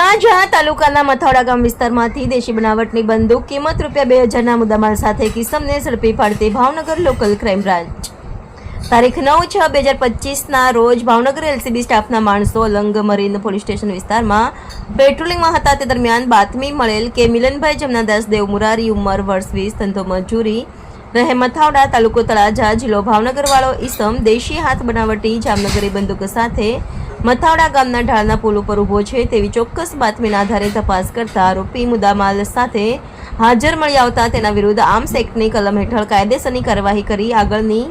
તળાજા તાલુકાના મથાવડા ગામ વિસ્તારમાંથી દેશી બનાવટની બંદૂક કિંમત રૂપિયા બે હજારના મુદ્દામાલ સાથે કિસમને ઝડપી પાડતી ભાવનગર લોકલ ક્રાઇમ બ્રાન્ચ. તારીખ નવ છ બે હજાર પચીસના રોજ ભાવનગર એલસીબી સ્ટાફના માણસો લંગ મરીન પોલીસ સ્ટેશન વિસ્તારમાં પેટ્રોલિંગમાં હતા. તે દરમિયાન બાતમી મળેલ કે મિલનભાઈ જમનાદાસ દેવ મુરારી ઉંમર વર્ષ વીસ, ધંધો મજૂરી રહે મથાવડા તાલુકો તળાજા જિલ્લો ભાવનગરવાળો ઈસમ દેશી હાથ બનાવટી જામનગરી બંદૂક સાથે મથાવડા ગામના ઢાળના પુલ ઉપર ઊભો છે તેવી ચોક્કસ બાતમીના આધારે તપાસ કરતા આરોપી મુદ્દામાલ સાથે હાજર મળી આવતા તેના વિરુદ્ધ આર્મ્સ એક્ટની કલમ હેઠળ કાયદેસરની કાર્યવાહી કરી આગળની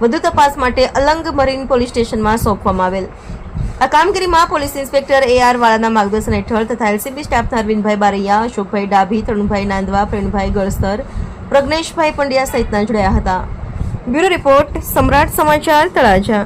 વધુ તપાસ માટે અલંગ મરીન પોલીસ સ્ટેશનમાં સોંપવામાં આવેલ. આ કામગીરીમાં પોલીસ ઇન્સ્પેક્ટર એ આર વાળાના માર્ગદર્શન હેઠળ તથા એલસીબી સ્ટાફના અરવિંદભાઈ બારૈયા, અશોકભાઈ ડાભી, તરુણભાઈ નાંદવા, પ્રેમભાઈ ગળસર પ્રજ્ઞેશભાઈ પંડ્યા સહિતના જોડાયા હતા. બ્યુરો રિપોર્ટ સમ્રાટ સમાચાર તળાજા.